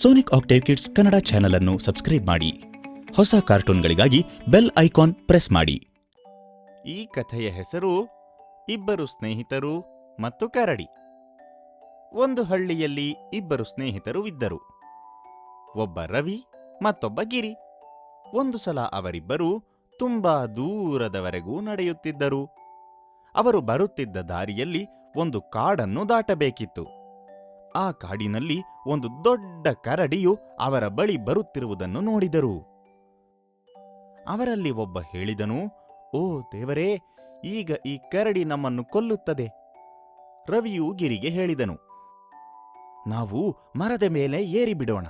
Sonic octave kids Kannada channel ಅನ್ನು subscribe ಮಾಡಿ. ಹೊಸ ಕಾರ್ಟೂನ್ಗಳಿಗಾಗಿ ಬೆಲ್ ಐಕಾನ್ ಪ್ರೆಸ್ ಮಾಡಿ. ಈ ಕಥೆಯ ಹೆಸರು ಇಬ್ಬರು ಸ್ನೇಹಿತರು ಮತ್ತು ಕರಡಿ. ಒಂದು ಹಳ್ಳಿಯಲ್ಲಿ ಇಬ್ಬರು ಸ್ನೇಹಿತರು ಇದ್ದರು. ಒಬ್ಬ ರವಿ, ಮತ್ತೊಬ್ಬ ಗಿರಿ. ಒಂದು ಸಲ ಅವರಿಬ್ಬರು ತುಂಬಾ ದೂರದವರೆಗೂ ನಡೆಯುತ್ತಿದ್ದರು. ಅವರು ಬರುತ್ತಿದ್ದ ದಾರಿಯಲ್ಲಿ ಒಂದು ಕಾಡನ್ನು ದಾಟಬೇಕಿತ್ತು. ಆ ಕಾಡಿನಲ್ಲಿ ಒಂದು ದೊಡ್ಡ ಕರಡಿಯು ಅವರ ಬಳಿ ಬರುತ್ತಿರುವುದನ್ನು ನೋಡಿದರು. ಅವರಲ್ಲಿ ಒಬ್ಬ ಹೇಳಿದನು, ಓ ದೇವರೇ, ಈಗ ಈ ಕರಡಿ ನಮ್ಮನ್ನು ಕೊಲ್ಲುತ್ತದೆ. ರವಿಯು ಗಿರಿಗೆ ಹೇಳಿದನು, ನಾವು ಮರದ ಮೇಲೆ ಏರಿಬಿಡೋಣ.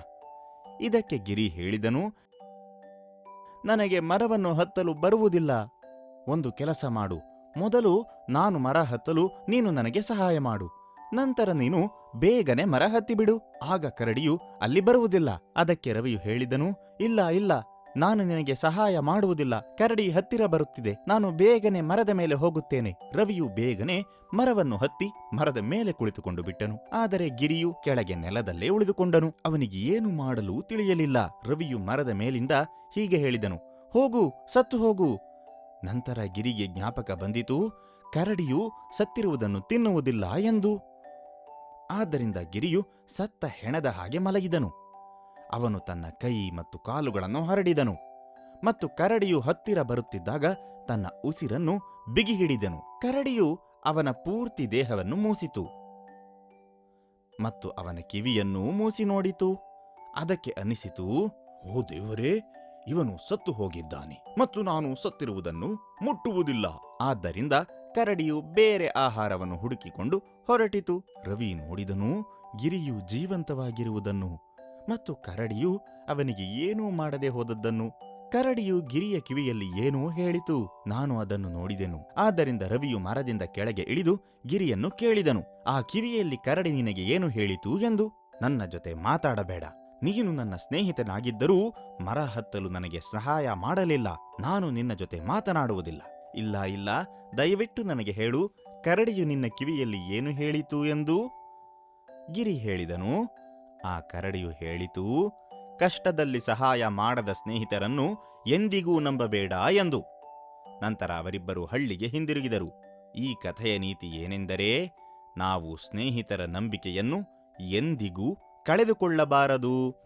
ಇದಕ್ಕೆ ಗಿರಿ ಹೇಳಿದನು, ನನಗೆ ಮರವನ್ನು ಹತ್ತಲು ಬರುವುದಿಲ್ಲ. ಒಂದು ಕೆಲಸ ಮಾಡು. ಮೊದಲು ನಾನು ಮರ ಹತ್ತಲು ನೀನು ನನಗೆ ಸಹಾಯ ಮಾಡು. ನಂತರ ನೀನು ಬೇಗನೆ ಮರ ಹತ್ತಿಬಿಡು. ಆಗ ಕರಡಿಯು ಅಲ್ಲಿ ಬರುವುದಿಲ್ಲ. ಅದಕ್ಕೆ ರವಿಯು ಹೇಳಿದನು, ಇಲ್ಲ ಇಲ್ಲ, ನಾನು ನಿನಗೆ ಸಹಾಯ ಮಾಡುವುದಿಲ್ಲ. ಕರಡಿ ಹತ್ತಿರ ಬರುತ್ತಿದೆ. ನಾನು ಬೇಗನೆ ಮರದ ಮೇಲೆ ಹೋಗುತ್ತೇನೆ. ರವಿಯು ಬೇಗನೆ ಮರವನ್ನು ಹತ್ತಿ ಮರದ ಮೇಲೆ ಕುಳಿತುಕೊಂಡು ಬಿಟ್ಟನು. ಆದರೆ ಗಿರಿಯು ಕೆಳಗೆ ನೆಲದಲ್ಲೇ ಉಳಿದುಕೊಂಡನು. ಅವನಿಗೆ ಏನು ಮಾಡಲು ತಿಳಿಯಲಿಲ್ಲ. ರವಿಯು ಮರದ ಮೇಲಿಂದ ಹೀಗೆ ಹೇಳಿದನು, ಹೋಗು, ಸತ್ತು ಹೋಗು. ನಂತರ ಗಿರಿಗೆ ಜ್ಞಾಪಕ ಬಂದಿತು, ಕರಡಿಯು ಸತ್ತಿರುವುದನ್ನು ತಿನ್ನುವುದಿಲ್ಲ ಎಂದು. ಆದ್ದರಿಂದ ಗಿರಿಯು ಸತ್ತ ಹೆಣದ ಹಾಗೆ ಮಲಗಿದನು. ಅವನು ತನ್ನ ಕೈ ಮತ್ತು ಕಾಲುಗಳನ್ನು ಹರಡಿದನು ಮತ್ತು ಕರಡಿಯು ಹತ್ತಿರ ಬರುತ್ತಿದ್ದಾಗ ತನ್ನ ಉಸಿರನ್ನು ಬಿಗಿಹಿಡಿದನು. ಕರಡಿಯು ಅವನ ಪೂರ್ತಿ ದೇಹವನ್ನು ಮೂಸಿತು ಮತ್ತು ಅವನ ಕಿವಿಯನ್ನೂ ಮೂಸಿ ನೋಡಿತು. ಅದಕ್ಕೆ ಅನಿಸಿತು ಓ ದೇವರೇ, ಇವನು ಸತ್ತು ಹೋಗಿದ್ದಾನೆ ಮತ್ತು ನಾನು ಸತ್ತಿರುವುದನ್ನು ಮುಟ್ಟುವುದಿಲ್ಲ. ಆದ್ದರಿಂದ ಕರಡಿಯು ಬೇರೆ ಆಹಾರವನ್ನು ಹುಡುಕಿಕೊಂಡು ಹೊರಟಿತು. ರವಿ ನೋಡಿದನು, ಗಿರಿಯು ಜೀವಂತವಾಗಿರುವುದನ್ನು. ಮತ್ತು ಕರಡಿಯು ಅವನಿಗೆ ಏನೂ ಮಾಡದೆ ಹೋದದ್ದನ್ನು. ಕರಡಿಯು ಗಿರಿಯ ಕಿವಿಯಲ್ಲಿ ಏನೋ ಹೇಳಿತು. ನಾನು ಅದನ್ನು ನೋಡಿದೆನು. ಆದ್ದರಿಂದ ರವಿಯು ಮರದಿಂದ ಕೆಳಗೆ ಇಳಿದು ಗಿರಿಯನ್ನು ಕೇಳಿದನು. ಆ ಕಿವಿಯಲ್ಲಿ ಕರಡಿ ನಿನಗೆ ಏನು ಹೇಳಿತು ಎಂದು. ನನ್ನ ಜೊತೆ ಮಾತಾಡಬೇಡ. ನೀನು ನನ್ನ ಸ್ನೇಹಿತನಾಗಿದ್ದರೂ ಮರ ಹತ್ತಲು ನನಗೆ ಸಹಾಯ ಮಾಡಲಿಲ್ಲ. ನಾನು ನಿನ್ನ ಜೊತೆ ಮಾತನಾಡುವುದಿಲ್ಲ. ಇಲ್ಲ ಇಲ್ಲ. ದಯವಿಟ್ಟು ನನಗೆ ಹೇಳು, ಕರಡಿಯು ನಿನ್ನ ಕಿವಿಯಲ್ಲಿ ಏನು ಹೇಳಿತು ಎಂದು? ಗಿರಿ ಹೇಳಿದನು. ಆ ಕರಡಿಯು ಹೇಳಿತು, ಕಷ್ಟದಲ್ಲಿ ಸಹಾಯ ಮಾಡದ ಸ್ನೇಹಿತರನ್ನು ಎಂದಿಗೂ ನಂಬಬೇಡ ಎಂದು. ನಂತರ ಅವರಿಬ್ಬರು ಹಳ್ಳಿಗೆ ಹಿಂದಿರುಗಿದರು. ಈ ಕಥೆಯ ನೀತಿ ಏನೆಂದರೆ, ನಾವು ಸ್ನೇಹಿತರ ನಂಬಿಕೆಯನ್ನು ಎಂದಿಗೂ ಕಳೆದುಕೊಳ್ಳಬಾರದು.